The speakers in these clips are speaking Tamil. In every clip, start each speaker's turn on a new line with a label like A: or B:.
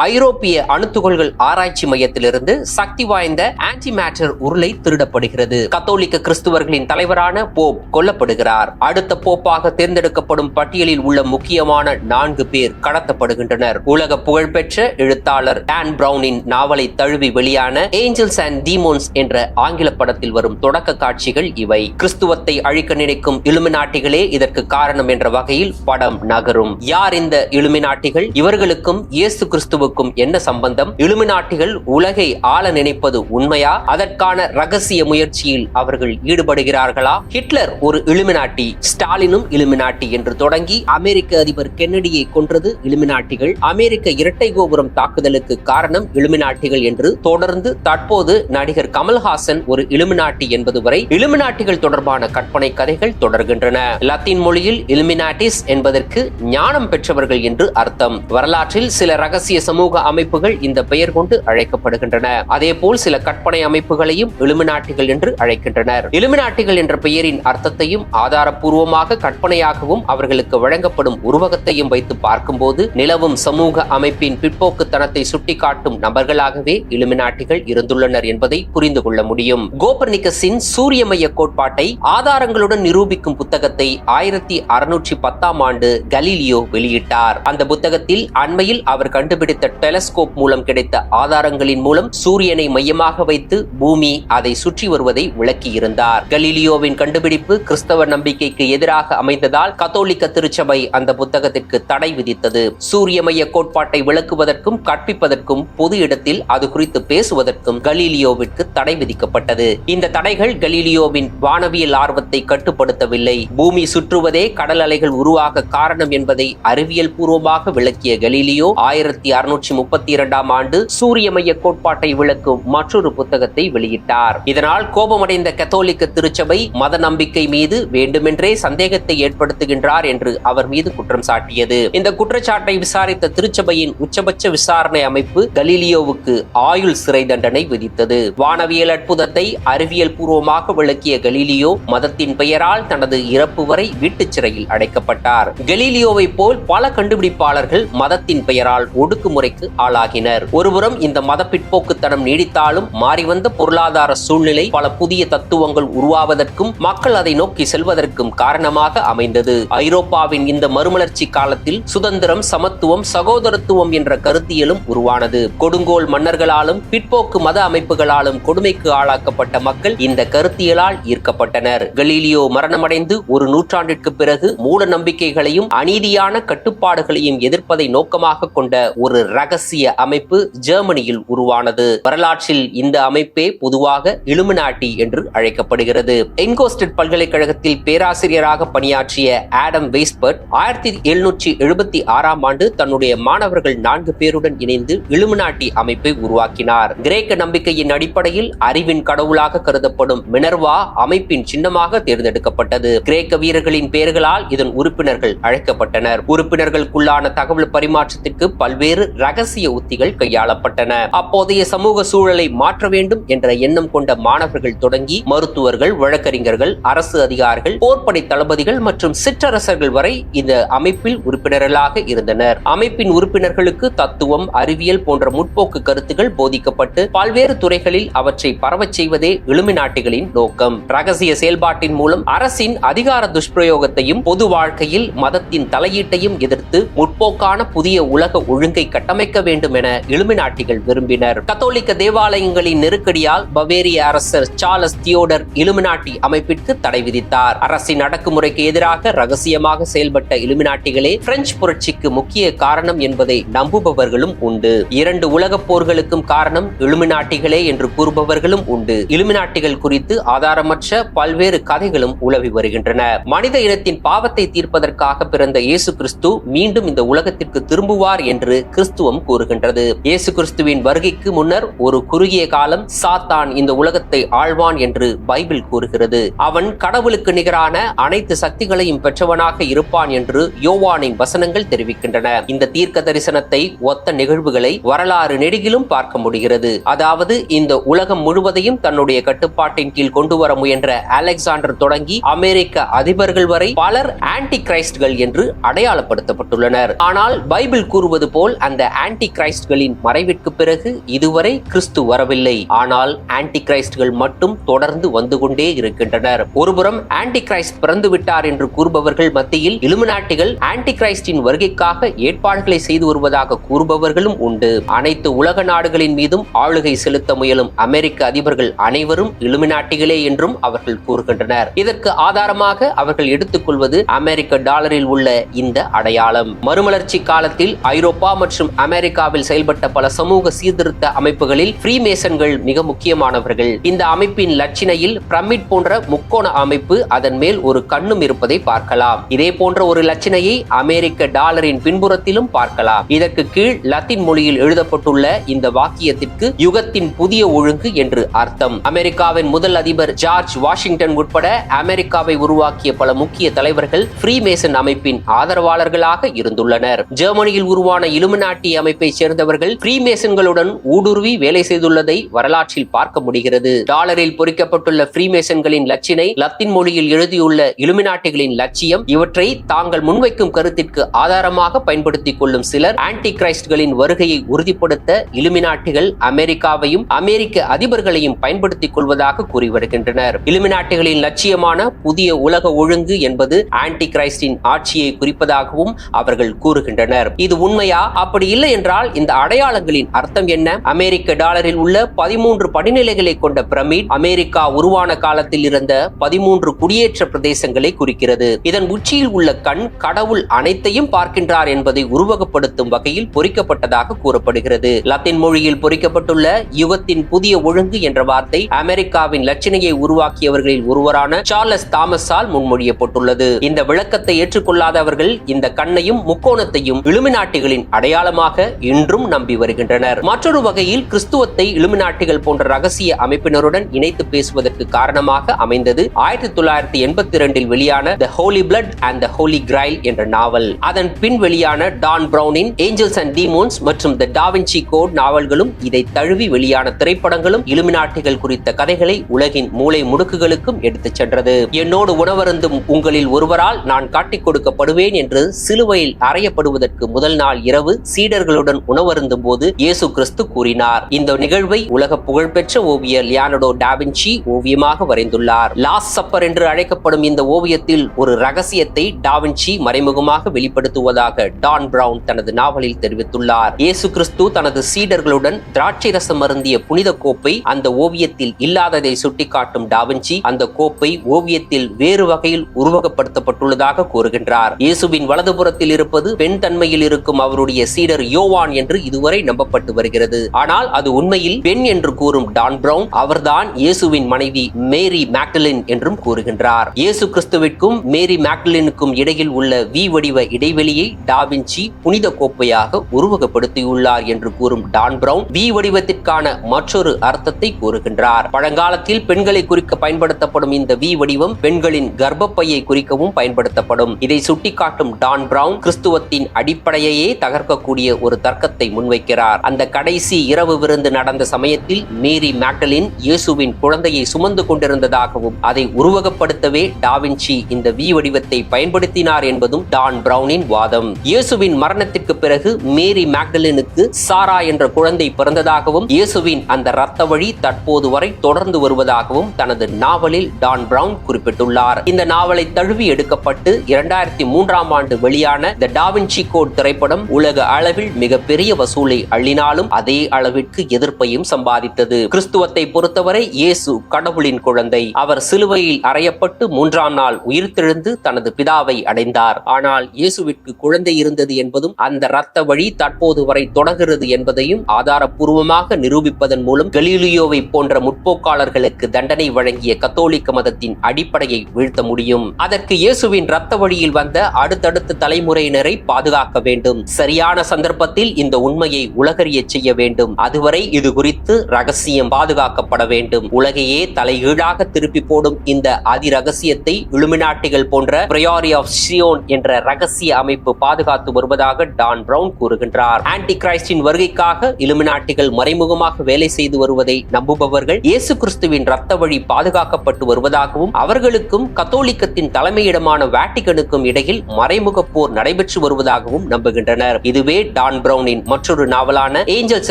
A: ஐரோப்பிய அணுத்துகள்கள் ஆராய்ச்சி மையத்திலிருந்து சக்தி வாய்ந்த ஆன்டி மேட்டர் உருளை திருடப்படுகிறது. கத்தோலிக்க கிறிஸ்துவர்களின் தலைவரான போப் கொல்லப்படுகிறார். அடுத்த போப்பாக தேர்ந்தெடுக்கப்படும் பட்டியலில் உள்ள முக்கியமான நான்கு பேர் கடத்தப்படுகின்றனர். உலக புகழ்பெற்ற எழுத்தாளர் டான் பிரவுனின் நாவலை தழுவி வெளியான ஏஞ்சல்ஸ் அண்ட் டீமோன்ஸ் என்ற ஆங்கில படத்தில் வரும் தொடக்க காட்சிகள் இவை. கிறிஸ்துவத்தை அழிக்க நினைக்கும் இலுமினாட்டிகளே இதற்கு காரணம் என்ற வகையில் படம் நகரும். யார் இந்த இலுமினாட்டிகள்? இவர்களுக்கும் இயேசு கிறிஸ்துவ கிறிஸ்துவுக்கும் என்ன சம்பந்தம்? இலுமினாட்டிகள் உலகை ஆள நினைப்பது உண்மையா? அதற்கான ரகசிய முயற்சியில் அவர்கள் ஈடுபடுகிறார்களா? ஹிட்லர் ஒரு இலுமினாட்டி ஸ்டாலினும் இலுமினாட்டி என்று தொடங்கி அமெரிக்க அதிபர் கென்னடியை கொன்றது இலுமினாட்டிகள். அமெரிக்க இரட்டை கோபுரம் தாக்குதலுக்கு காரணம் இலுமினாட்டிகள் என்று தொடர்ந்து தற்போது நடிகர் கமல்ஹாசன் ஒரு இலுமினாட்டி என்பது வரை இலுமினாட்டிகள் தொடர்பான கற்பனை கதைகள் தொடர்கின்றன. லத்தீன் மொழியில் இலுமினாட்டிஸ் என்பதற்கு ஞானம் பெற்றவர்கள் என்று அர்த்தம். வரலாற்றில் சில ரகசிய சமூக அமைப்புகள் இந்த பெயர் கொண்டு அழைக்கப்படுகின்றன. அதேபோல் சில கற்பனை அமைப்புகளையும் இலுமினாட்டிகள் என்று அழைக்கின்றனர். இலுமினாட்டிகள் என்ற பெயரின் அர்த்தத்தையும் ஆதாரப்பூர்வமாக கற்பனையாகவும் அவர்களுக்கு வழங்கப்படும் உருவகத்தையும் வைத்து பார்க்கும்போது நிலவும் சமூக அமைப்பின் பிற்போக்குத்தனத்தை சுட்டிக்காட்டும் நபர்களாகவே இலுமினாட்டிகள் இருந்துள்ளனர் என்பதை புரிந்து கொள்ள முடியும். கோபர்னிகஸின் சூரிய மைய கோட்பாட்டை ஆதாரங்களுடன் நிரூபிக்கும் புத்தகத்தை ஆயிரத்தி அறுநூற்றி பத்தாம் ஆண்டு கலீலியோ வெளியிட்டார். அந்த புத்தகத்தில் அண்மையில் அவர் கண்டுபிடித்த டெலஸ்கோப் மூலம் கிடைத்த ஆதாரங்களின் மூலம் சூரியனை மையமாக வைத்து பூமி அதை சுற்றி வருவதை விளக்கியிருந்தார். கலீலியோவின் கண்டுபிடிப்பு கிறிஸ்தவ நம்பிக்கைக்கு எதிராக அமைந்ததால் கத்தோலிக்க திருச்சபை அந்த புத்தகத்திற்கு தடை விதித்தது. சூரிய மைய கோட்பாட்டை விளக்குவதற்கும் கற்பிப்பதற்கும் பொது இடத்தில் அது குறித்து பேசுவதற்கும் கலீலியோவிற்கு தடை விதிக்கப்பட்டது. இந்த தடைகள் கலீலியோவின் வானவியல் ஆர்வத்தை கட்டுப்படுத்தவில்லை. பூமி சுற்றுவதே கடல் அலைகள் உருவாக காரணம் என்பதை அறிவியல் பூர்வமாக விளக்கிய கலீலியோ ஆயிரத்தி அறுநூற்றி இருநூற்றி முப்பத்தி இரண்டாம் ஆண்டு சூரியமய கோட்பாட்டை விளக்கும் மற்றொரு புத்தகத்தை வெளியிட்டார். இதனால் கோபமடைந்த கத்தோலிக்க திருச்சபை மத நம்பிக்கை மீது வேண்டுமென்றே சந்தேகத்தை ஏற்படுத்துகின்றார் என்று அவர் மீது குற்றம் சாட்டியது. இந்த குற்றச்சாட்டை விசாரித்த திருச்சபையின் உச்சபட்ச விசாரணை அமைப்பு கலீலியோவுக்கு ஆயுள் சிறை தண்டனை விதித்தது. வானவியல் அற்புதத்தை அறிவியல் பூர்வமாக விளக்கிய கலீலியோ மதத்தின் பெயரால் தனது இறப்பு வரை வீட்டுச் சிறையில் அடைக்கப்பட்டார். கலீலியோவை போல் பல கண்டுபிடிப்பாளர்கள் மதத்தின் பெயரால் ஒடுக்குமுறை வன்முறைக்கு ஆளாகினர். ஒருபுறம் இந்த மத பிற்போக்குத்தனம் நீடித்தாலும் மாறிவந்த பொருளாதார சூழ்நிலை பல புதிய தத்துவங்கள் உருவாவதற்கும் மக்கள் அதை நோக்கி செல்வதற்கும் காரணமாக அமைந்தது. ஐரோப்பாவின் இந்த மறுமலர்ச்சி காலத்தில் சுதந்திரம் சமத்துவம் சகோதரத்துவம் என்ற கருத்தியலும் உருவானது. கொடுங்கோல் மன்னர்களாலும் பிற்போக்கு மத அமைப்புகளாலும் கொடுமைக்கு ஆளாக்கப்பட்ட மக்கள் இந்த கருத்தியலால் ஈர்க்கப்பட்டனர். கலீலியோ மரணமடைந்து ஒரு நூற்றாண்டிற்கு பிறகு மூட நம்பிக்கைகளையும் அநீதியான கட்டுப்பாடுகளையும் எதிர்ப்பதை நோக்கமாக கொண்ட ஒரு ரகசிய அமைப்பு ஜெர்மனியில் உருவானது. வரலாற்றில் இந்த அமைப்பே பொதுவாக இலுமினாட்டி என்று அழைக்கப்படுகிறது. என்கோஸ்டட் பல்கலைக்கழகத்தில் பேராசிரியராக பணியாற்றிய ஆடம் வெய்ஸ்பர்ட் ஆயிரத்தி எழுநூற்றி எழுபத்தி ஆறாம் ஆண்டு தன்னுடைய மாணவர்கள் நான்கு பேருடன் இணைந்து இலுமினாட்டி அமைப்பை உருவாக்கினார். கிரேக்க நம்பிக்கையின் அடிப்படையில் அறிவின் கடவுளாக கருதப்படும் மினர்வா அமைப்பின் சின்னமாக தேர்ந்தெடுக்கப்பட்டது. கிரேக்க வீரர்களின் பெயர்களால் இதன் உறுப்பினர்கள் அழைக்கப்பட்டனர். உறுப்பினர்களுக்குள்ளான தகவல் பரிமாற்றத்திற்கு பல்வேறு ரகசிய உத்திகள் கையாளப்பட்டன. அப்போதைய சமூக சூழலை மாற்ற வேண்டும் என்ற எண்ணம் கொண்ட மாணவர்கள் தொடங்கி மருத்துவர்கள் வழக்கறிஞர்கள் அரசு அதிகாரிகள் போர்ப்படை தளபதிகள் மற்றும் சிற்றரசர்கள் வரை இந்த அமைப்பில் உறுப்பினர்களாக இருந்தனர். அமைப்பின் உறுப்பினர்களுக்கு தத்துவம் அறிவியல் போன்ற முற்போக்கு கருத்துகள் போதிக்கப்பட்டு பல்வேறு துறைகளில் அவற்றை பரவச் செய்வதே நாட்டுகளின் நோக்கம். ரகசிய செயல்பாட்டின் மூலம் அரசின் அதிகார துஷ்பிரயோகத்தையும் பொது வாழ்க்கையில் மதத்தின் தலையீட்டையும் எதிர்த்து முற்போக்கான புதிய உலக ஒழுங்கை கட்ட கட்டமைக்க வேண்டும் என இலுமினாட்டிகள் விரும்பினர். கத்தோலிக்க தேவாலயங்களின் நெருக்கடியால் பவேரிய அரசர் சார்லஸ் தியோடர் இலுமினாட்டி அமைப்பிற்கு தடை விதித்தார். அரசின் அடக்குமுறைக்கு எதிராக ரகசியமாக செயல்பட்ட இலுமினாட்டிகளே பிரெஞ்சு புரட்சிக்கு முக்கிய காரணம் என்பதை நம்புபவர்களும் உண்டு. இரண்டு உலகப் போர்களுக்கும் காரணம் இலுமினாட்டிகளே என்று கூறுபவர்களும் உண்டு. இலுமினாட்டிகள் குறித்து ஆதாரமற்ற பல்வேறு கதைகளும் உலவி வருகின்றன. மனித இனத்தின் பாவத்தை தீர்ப்பதற்காக பிறந்த இயேசு கிறிஸ்து மீண்டும் இந்த உலகத்திற்கு திரும்புவார் என்று தத்துவம் கூறுகின்றது. இயேசு கிறிஸ்துவின் வருகைக்கு முன்னர் ஒரு குறுகிய காலம் சாத்தான் இந்த உலகத்தை ஆழ்வான் என்று பைபிள் கூறுகிறது. அவன் கடவுளுக்கு நிகரான அனைத்து சக்திகளையும் பெற்றவனாக இருப்பான் என்று யோவானின் வசனங்கள் தெரிவிக்கின்றன. இந்த தீர்க்க தரிசனத்தை ஒத்த நிகழ்வுகளை வரலாறு நெடுகிலும் பார்க்க முடிகிறது. அதாவது இந்த உலகம் முழுவதையும் தன்னுடைய கட்டுப்பாட்டின் கீழ் கொண்டு வர முயன்ற அலெக்சாண்டர் தொடங்கி அமெரிக்க அதிபர்கள் வரை பலர் ஆன்டி கிரைஸ்ட்கள் என்று அடையாளப்படுத்தப்பட்டுள்ளனர். ஆனால் பைபிள் கூறுவது போல் அந்த ஆன்டி கிரைஸ்ட்களின் மறைவிற்கு பிறகு இதுவரை கிறிஸ்து வரவில்லை. ஆனால் ஆன்டி கிரைஸ்ட்கள் மட்டும் தொடர்ந்து வந்து கொண்டே இருக்கின்றனர். ஒருபுறம் ஆன்டி கிரைஸ்ட் பிறந்து விட்டார் என்று கூறுபவர்கள் மத்தியில் இலுமினாட்டிகள் ஆன்டி கிரைஸ்டின் வருகைக்காக ஏற்பாடுகளை செய்து வருவதாக கூறுபவர்களும் உண்டு. அனைத்து உலக நாடுகளின் மீதும் ஆளுகை செலுத்த முயலும் அமெரிக்க அதிபர்கள் அனைவரும் இலுமினாட்டிகளே என்றும் அவர்கள் கூறுகின்றனர். இதற்கு ஆதாரமாக அவர்கள் எடுத்துக்கொள்வது அமெரிக்க டாலரில் உள்ள இந்த அடையாளம். மறுமலர்ச்சி காலத்தில் ஐரோப்பா மற்றும் அமெரிக்காவில் செயல்பட்ட பல சமூக சீர்திருத்த அமைப்புகளில் ஃப்ரீமேசன்கள் மிக முக்கியமானவர்கள். இந்த அமைப்பின் லட்சினையில் பிரமிட் போன்ற முக்கோண அமைப்பு அதன் மேல் ஒரு கண்ணும் இருப்பதை பார்க்கலாம். இதே போன்ற ஒரு லட்சணையை அமெரிக்க டாலரின் பின்புறத்திலும் பார்க்கலாம். இதற்கு கீழ் லத்தீன் மொழியில் எழுதப்பட்டுள்ள இந்த வாக்கியத்திற்கு யுகத்தின் புதிய ஒழுங்கு என்று அர்த்தம். அமெரிக்காவின் முதல் அதிபர் ஜார்ஜ் வாஷிங்டன் உட்பட அமெரிக்காவை உருவாக்கிய பல முக்கிய தலைவர்கள் ஃப்ரீமேசன் அமைப்பின் ஆதரவாளர்களாக இருந்துள்ளனர். ஜெர்மனியில் உருவான இலுமினாட்டி அமைப்பை சேர்ந்தவர்கள் ஃப்ரீமேசன்களுடன் ஊடுருவி வேலை செய்துள்ளதை வரலாற்றில் பார்க்க முடிகிறது. டாலரில் பொறிக்கப்பட்டுள்ள ஃப்ரீமேசன்களின் லட்சினை லத்தின் மொழியில் எழுதியுள்ள இலுமினாட்டிகளின் லட்சியம் இவற்றை தாங்கள் முன்வைக்கும் கருத்திற்கு ஆதாரமாக பயன்படுத்திக் கொள்ளும் சிலர் ஆன்டி கிரைஸ்ட்களின் வருகையை உறுதிப்படுத்த இலுமினாட்டிகள் அமெரிக்காவையும் அமெரிக்க அதிபர்களையும் பயன்படுத்திக் கொள்வதாக கூறி வருகின்றனர். இலுமினாட்டிகளின் லட்சியமான புதிய உலக ஒழுங்கு என்பது ஆன்டி கிரைஸ்டின் ஆட்சியை குறிப்பதாகவும் அவர்கள் கூறுகின்றனர். இது உண்மையா? அப்படி இல்லை என்றால் இந்த அடையாளங்களின் அர்த்தம் என்ன? அமெரிக்க டாலரில் உள்ள பதிமூன்று படிநிலைகளை கொண்ட பிரமிட் அமெரிக்கா உருவான காலத்தில் இருந்த பதிமூன்று குடியேற்ற பிரதேசங்களை குறிக்கிறது. இதன் உச்சியில் உள்ள கண் கடவுள் அனைத்தையும் பார்க்கின்றார் என்பதை உருவகப்படுத்தும் வகையில் பொறிக்கப்பட்டதாக கூறப்படுகிறது. லத்தீன் மொழியில் பொறிக்கப்பட்டுள்ள யுகத்தின் புதிய ஒழுங்கு என்ற வார்த்தை அமெரிக்காவின் லட்சணையை உருவாக்கியவர்களில் ஒருவரான சார்லஸ் தாமஸால் முன்மொழியப்பட்டுள்ளது. இந்த விளக்கத்தை ஏற்றுக்கொள்ளாதவர்கள் இந்த கண்ணையும் முக்கோணத்தையும் இலுமினாட்டிகளின் அடையாளமாக ஆழமாக இன்றும் நம்பி வருகின்றனர். மற்றொரு வகையில் கிறிஸ்துவத்தை இலுமினாட்டிகள் போன்ற ரகசிய அமைப்பினருடன் இணைத்து பேசுவதற்கு காரணமாக அமைந்தது ஆயிரத்தி தொள்ளாயிரத்தி எண்பத்தி இரண்டில் வெளியான the holy blood and the holy grail என்ற நாவல். அதன் பின் வெளியான டான் பிரவுனின் ஏஞ்சல்ஸ் அண்ட் டீமோன்ஸ் மற்றும் த டாவின்சி கோட் நாவல்களும் இதை தழுவி வெளியான திரைப்படங்களும் இலுமினாட்டிகள் குறித்த கதைகளை உலகின் மூளை முடுக்குகளுக்கும் எடுத்துச் சென்றது. என்னோடு உணவருந்தும் உங்களில் ஒருவரால் நான் காட்டிக் கொடுக்கப்படுவேன் என்று சிலுவையில் அறையப்படுவதற்கு முதல் நாள் இரவு சீ சீடர்களுடன் உணவருந்தும் போது இயேசு கிறிஸ்து கூறினார். இந்த நிகழ்வை உலக புகழ்பெற்ற ஓவியர் லியானடோ டாவின்சி ஓவியமாக வரைந்துள்ளார். லாஸ் சப்பர் என்று அழைக்கப்படும் இந்த ஓவியத்தில் ஒரு ரகசியத்தை டாவின்சி மறைமுகமாக வெளிப்படுத்துவதாக டான் பிரவுன் தனது நாவலில் தெரிவித்துள்ளார். இயேசு கிறிஸ்து தனது சீடர்களுடன் திராட்சை ரசம் அருந்திய புனித கோப்பை அந்த ஓவியத்தில் இல்லாததை சுட்டிக்காட்டும் டாவின்சி அந்த கோப்பை ஓவியத்தில் வேறு வகையில் உருவகப்படுத்தப்பட்டுள்ளதாக கூறுகின்றார். இயேசுவின் வலதுபுறத்தில் இருப்பது பெண் தன்மையில் இருக்கும் அவருடைய சீடர் பெயர் யோவான் என்று இதுவரை நம்பப்பட்டு வருகிறது. ஆனால் அது உண்மையில் பெண் என்று கூறும் டான் பிரவுன் அவர்தான் இயேசுவின் மனைவி மேரி மேக்டலின் என்றும் கூறுகின்றார். இயேசு கிறிஸ்துவிற்கும் மேரி மேக்டலினுக்கும் இடையில் உள்ள வி வடிவ இடைவெளியை டாவின்சி புனித கோப்பையாக உருவகப்படுத்தியுள்ளார் என்று கூறும் டான் பிரவுன் வி வடிவத்திற்கான மற்றொரு அர்த்தத்தை கூறுகின்றார். பழங்காலத்தில் பெண்களை குறிக்க பயன்படுத்தப்படும் இந்த வி வடிவம் பெண்களின் கர்ப்பப்பையை குறிக்கவும் பயன்படுத்தப்படும். இதை சுட்டிக்காட்டும் டான் பிரவுன் கிறிஸ்துவத்தின் அடிப்படையையே தகர்க்கக்கூடிய ஒரு தர்க்கத்தை முன்வைக்கிறார். அந்த கடைசி இரவு விருந்து நடந்த சமயத்தில் மேரி மேக்டலின் இயேசுவின் குழந்தையை சுமந்து கொண்டிருந்ததாகவும் அதை உருவகப்படுத்தவே டாவின்சி இந்த வி வடிவத்தை பயன்படுத்தினார் என்பதும் டான் பிரவுனின் வாதம். இயேசுவின் மரணத்திற்கு பிறகு மேரி மேக்டலினுக்கு சாரா என்ற குழந்தை பிறந்ததாகவும் இயேசுவின் அந்த இரத்த வழி தற்போது வரை தொடர்ந்து வருவதாகவும் தனது நாவலில் டான் பிரவுன் குறிப்பிட்டுள்ளார். இந்த நாவலை தழுவி எடுக்கப்பட்டு இரண்டாயிரத்தி மூன்றாம் ஆண்டு வெளியான த டாவின்சி கோட் திரைப்படம் உலக அளவில் மிகப்பெரிய வசூலை அள்ளினாலும் அதே அளவிற்கு எதிர்ப்பையும் சம்பாதித்தது. கிறிஸ்துவத்தை பொறுத்தவரை இயேசு கடவுளின் குழந்தை. அவர் சிலுவையில் அறையப்பட்டு மூன்றாம் நாள் உயிர்த்தெழுந்து தனது பிதாவை அடைந்தார். ஆனால் இயேசுவிற்கு குழந்தை இருந்தது என்பதும் அந்த இரத்த வழி தற்போது வரை தொடர்கிறது என்பதையும் ஆதாரப்பூர்வமாக நிரூபிப்பதன் மூலம் கலீலியோவை போன்ற முற்போக்காளர்களுக்கு தண்டனை வழங்கிய கத்தோலிக்க மதத்தின் அடிப்படையை வீழ்த்த முடியும். அதற்கு இயேசுவின் இரத்த வழியில் வந்த அடுத்தடுத்த தலைமுறையினரை பாதுகாக்க வேண்டும். சரியான சந்தர்ப்பத்தில் இந்த உண்மையை உலகறிய செய்ய வேண்டும். அதுவரை இது குறித்து ரகசியம் பாதுகாக்கப்பட வேண்டும். உலகையே தலைகீழாக திருப்பி போடும் இந்த அதி ரகசியத்தை இலுமினாட்டிகள் போன்ற பிரயாரி ஆஃப் சியோன் என்ற ரகசிய அமைப்பு பாதுகாத்து வருவதாக டான் பிரவுன் கூறுகின்றார். ஆன்டி கிரைஸ்டின் வருகைக்காக இலுமினாட்டிகள் மறைமுகமாக வேலை செய்து வருவதை நம்புபவர்கள் இயேசு கிறிஸ்துவின் ரத்த வழி பாதுகாக்கப்பட்டு வருவதாகவும் அவர்களுக்கும் கத்தோலிக்கத்தின் தலைமையிடமான வேட்டிகனுக்கும் இடையில் மறைமுக போர் நடைபெற்று வருவதாகவும் நம்புகின்றனர். இதுவே டான் பிரவுனின் மற்றொரு நாவலான ஏஞ்சல்ஸ்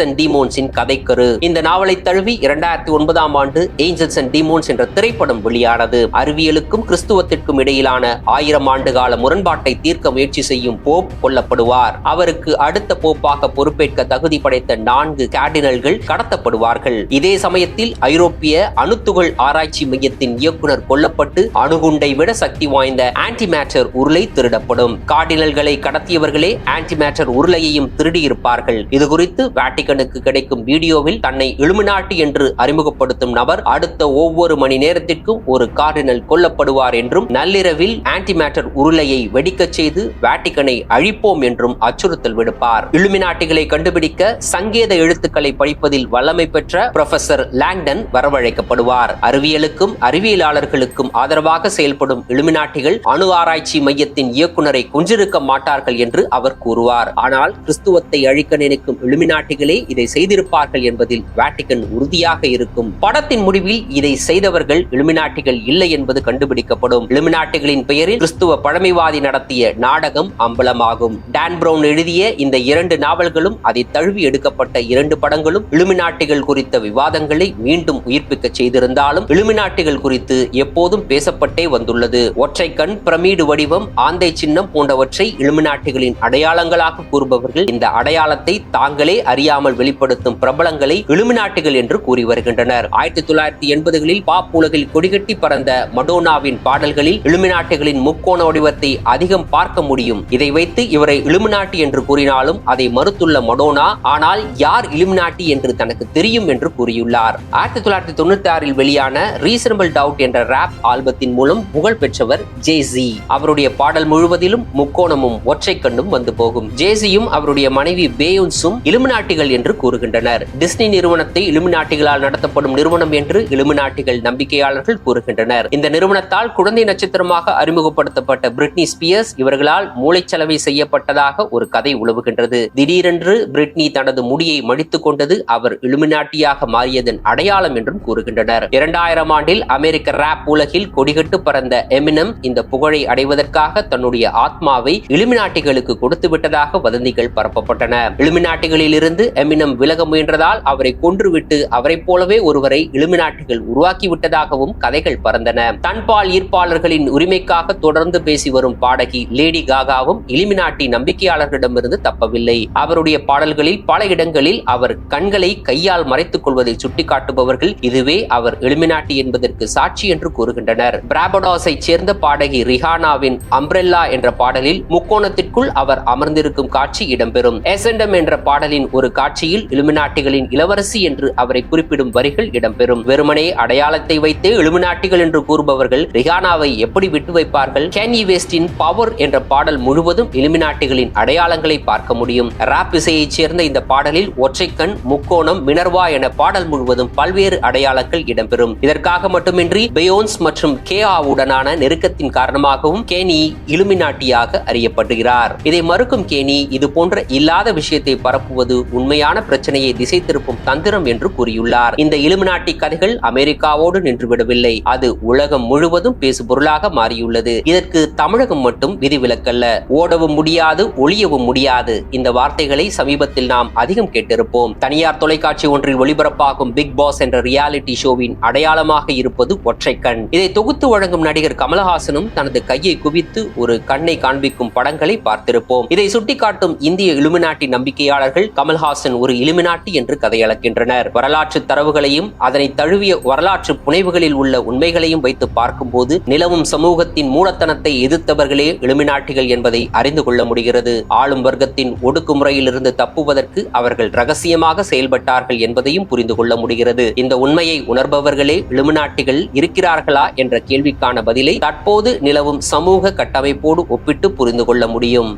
A: அண்ட் டீமோன்ஸின் கதைக்கரு. இந்த நாவலை தழுவி இரண்டாயிரத்தி ஒன்பதாம் ஆண்டு ஏஞ்சல்ஸ் அண்ட் டீமோன்ஸ் என்ற திரைப்படம் வெளியானது. அறிவியலுக்கும் கிறிஸ்துவத்திற்கும் இடையிலான ஆயிரம் ஆண்டு கால முரண்பாட்டை தீர்க்க முயற்சி செய்யும் போப் கொல்லப்படுவார். அவருக்கு அடுத்த போப்பாக பொறுப்பேற்க தகுதி படைத்த நான்கு கேர்டினல்கள் கடத்தப்படுவார்கள். இதே சமயத்தில் ஐரோப்பிய அணுத்துகள் ஆராய்ச்சி மையத்தின் இயக்குனர் கொல்லப்பட்டு அணுகுண்டை விட சக்தி வாய்ந்த ஆன்டி மேட்டர் உருளை திருடப்படும். கார்டினல்களை கடத்தியவர்களே ஆன்டி மேட்டர் உருளையையும் திருடியிருப்பார்கள். இது குறித்து வேட்டிகனுக்கு கிடைக்கும் வீடியோவில் தன்னை இலுமினாட்டி என்று அறிமுகப்படுத்தும் நபர் அடுத்த ஒவ்வொரு மணி நேரத்திற்கும் ஒரு கார்டினல் கொல்லப்படுவார் என்றும் நள்ளிரவில் ஆன்டி மேட்டர் உருளையை வெடிக்கச் செய்து வேட்டிகனை அழிப்போம் என்றும் அச்சுறுத்தல் விடுப்பார். இலுமினாட்டிகளை கண்டுபிடிக்க சங்கேத எழுத்துக்களை படிப்பதில் வல்லமை பெற்ற புரொஃபசர் லாங்டன் வரவழைக்கப்படுவார். அறிவியலுக்கும் அறிவியலாளர்களுக்கும் ஆதரவாக செயல்படும் இலுமினாட்டிகள் அணு ஆராய்ச்சி மையத்தின் இயக்குநரை கொன்றிருக்க மாட்டார்கள் என்று அவர் கூறுவார். ஆனால் கிறிஸ்துவத்தை அழிக்க நினைக்கும் இலுமினாட்டிகளே இதை செய்திருப்பார்கள் என்பதில் வேட்டிகன் உறுதியாக இருக்கும். படத்தின் முடிவில் இதை செய்தவர்கள் இலுமினாட்டிகள் இல்லை என்பது கண்டுபிடிக்கப்படும். இலுமினாட்டிகளின் பெயரில் கிறிஸ்துவ பழமைவாதி நடத்திய நாடகம் அம்பலமாகும். டான் பிரவுன் எழுதிய இந்த இரண்டு நாவல்களும் அதை தழுவி எடுக்கப்பட்ட இரண்டு படங்களும் இலுமினாட்டிகள் குறித்த விவாதங்களை மீண்டும் உயிர்ப்பிக்க செய்திருந்தாலும் இலுமினாட்டிகள் குறித்து எப்போதும் பேசப்பட்டே வந்துள்ளது. ஒற்றை கண் பிரமீடு வடிவம் ஆந்தை சின்னம் போன்றவற்றை இலுமினாட்டிகளின் அடையாளங்களாக அவர்கள் இந்த அடையாளத்தை தாங்களே அறியாமல் வெளிப்படுத்தும் பிரபலங்களை இலுமினாட்டிகள் என்று கூறி வருகின்றனர். ஆயிரத்தி தொள்ளாயிரத்தி எண்பதுகளில் பாப் உலகில் கொடிகட்டி பறந்த மடோனாவின் பாடல்களில் இலுமினாட்டிகளின் முக்கோண வடிவத்தை அதிகம் பார்க்க முடியும். இதை வைத்து இவரை இலுமினாட்டி என்று கூறினாலும் அதை மறுத்துள்ள மடோனா ஆனால் யார் இலுமினாட்டி என்று தனக்கு தெரியும் என்று கூறியுள்ளார். ஆயிரத்தி தொள்ளாயிரத்தி தொண்ணூத்தி ஆறில் வெளியான ரீசனபிள் டவுட் என்ற ராப் ஆல்பத்தின் மூலம் புகழ் பெற்றவர் ஜேசி. அவருடைய பாடல் முழுவதிலும் முக்கோணமும் ஒற்றை கண்ணும் வந்து போகும். ஜேசியும் அவருடைய மனைவி பேயுன்ஸும் இலுமினாட்டிகள் என்று கூறுகின்றனர். டிஸ்னி நிறுவனத்தை இலுமினாட்டிகளால் நடத்தப்படும் நிறுவனம் என்று இலுமினாட்டிகள் நம்பிக்கையாளர்கள் கூறுகின்றனர். இந்த நிறுவனத்தால் குழந்தை நட்சத்திரமாக அறிமுகப்படுத்தப்பட்ட பிரிட்னி ஸ்பியர்ஸ் இவர்களால் மூளைச்சலவை செய்யப்பட்டதாக ஒரு கதை உழவுகின்றது. திடீரென்று பிரிட்னி தனது முடியை மடித்துக் கொண்டது அவர் இலுமினாட்டியாக மாறியதன் அடையாளம் என்றும் கூறுகின்றனர். இரண்டாயிரம் ஆண்டில் அமெரிக்க ராப் உலகில் கொடிகட்டு பறந்த எமினம் இந்த புகழை அடைவதற்காக தன்னுடைய ஆத்மாவை இலுமினாட்டிகளுக்கு கொடுத்து விட்டதாக வதந்திகள் பரப்பப்பட்டன. இலுமினாட்டிகளில் இருந்து எமினம் விலக முயன்றதால் அவரை கொன்றுவிட்டு அவரை போலவே ஒருவரை இலுமினாட்டிகள் உருவாக்கி விட்டதாகவும் கதைகள் பறந்தன. தன்பால் ஈர்ப்பாளர்களின் உரிமைக்காக தொடர்ந்து பேசி வரும் பாடகி லேடி காகாவும் இலுமினாட்டி நம்பிக்கையாளர்களிடமிருந்து தப்பவில்லை. அவருடைய பாடல்களில் பல இடங்களில் அவர் கண்களை கையால் மறைத்துக் கொள்வதை சுட்டிக்காட்டுபவர்கள் இதுவே அவர் இலுமினாட்டி என்பதற்கு சாட்சி என்று கூறுகின்றனர். பிராபடாஸை சேர்ந்த பாடகி ரிஹானாவின் அம்ப்ரெல்லா என்ற பாடலில் முக்கோணத்திற்குள் அவர் அமர்ந்திருக்கும் காட்சி இடம்பெறும். எசண்டம் என்ற பாடலின் ஒரு காட்சியில் இலுமினாட்டிகளின் இளவரசி என்று அவரை குறிப்பிடும் வரிகள் இடம்பெறும். வெறுமனே அடையாளத்தை வைத்தே இலுமினாட்டிகள் என்று கூறுபவர்கள் ரிஹானாவை எப்படி விட்டு வைப்பார்கள்? கேனி வெஸ்டின் பவர் என்ற பாடல் முழுவதும் இலுமினாட்டிகளின் அடையாளங்களை பார்க்க முடியும். ராப் இசையைச் சேர்ந்த இந்த பாடலில் ஒற்றைக்கண் முக்கோணம் மினர்வா என பாடல் முழுவதும் பல்வேறு அடையாளங்கள் இடம்பெறும். இதற்காக மட்டுமின்றி பெயோன்ஸ் மற்றும் கேஆவுடனான நெருக்கத்தின் காரணமாகவும் கேனி இலுமினாட்டியாக அறியப்படுகிறார். இதை மறுக்கும் கேனி இது போன்ற போன்ற இல்லாத விஷயத்தை பரப்புவது உண்மையான பிரச்சனையை திசை திருப்பும் தந்திரம் என்று கூறியுள்ளார். இந்த இலுமினாட்டி கதைகள் அமெரிக்காவோடு நின்றுவிடவில்லை. அது உலகம் முழுவதும் பேசுபொருளாக மாறியுள்ளது. இதற்கு தமிழகம் மட்டும் விதிவிலக்கல்ல. ஓடவும் முடியாது ஒளியவும் முடியாது. இந்த வார்த்தைகளை சமீபத்தில் நாம் அதிகம் கேட்டிருப்போம். தனியார் தொலைக்காட்சி ஒன்றில் ஒளிபரப்பாகும் பிக் பாஸ் என்ற ரியாலிட்டி ஷோவின் அடையாளமாக இருப்பது ஒற்றை கண். இதை தொகுத்து வழங்கும் நடிகர் கமலஹாசனும் தனது கையை குவித்து ஒரு கண்ணை காண்பிக்கும் படங்களை பார்த்திருப்போம். இதை சுட்டிக்காட்டும் இந்த இந்திய இலுமினாட்டி நம்பிக்கையாளர்கள் கமல்ஹாசன் ஒரு இலுமினாட்டி என்று கதையளக்கின்றனர். வரலாற்று தரவுகளையும் அதனை தழுவிய வரலாற்று புனைவுகளில் உள்ள உண்மைகளையும் வைத்து பார்க்கும்போது நிலவும் சமூகத்தின் மூலத்தனத்தை எதிர்த்தவர்களே இலுமினாட்டிகள் என்பதை அறிந்து கொள்ள முடிகிறது. ஆளும் வர்க்கத்தின் ஒடுக்குமுறையிலிருந்து தப்புவதற்கு அவர்கள் ரகசியமாக செயல்பட்டார்கள் என்பதையும் புரிந்து கொள்ள முடிகிறது. இந்த உண்மையை உணர்பவர்களே இலுமினாட்டிகள் இருக்கிறார்களா என்ற கேள்விக்கான பதிலை தற்போது நிலவும் சமூக கட்டமைப்போடு ஒப்பிட்டு புரிந்து கொள்ள முடியும்.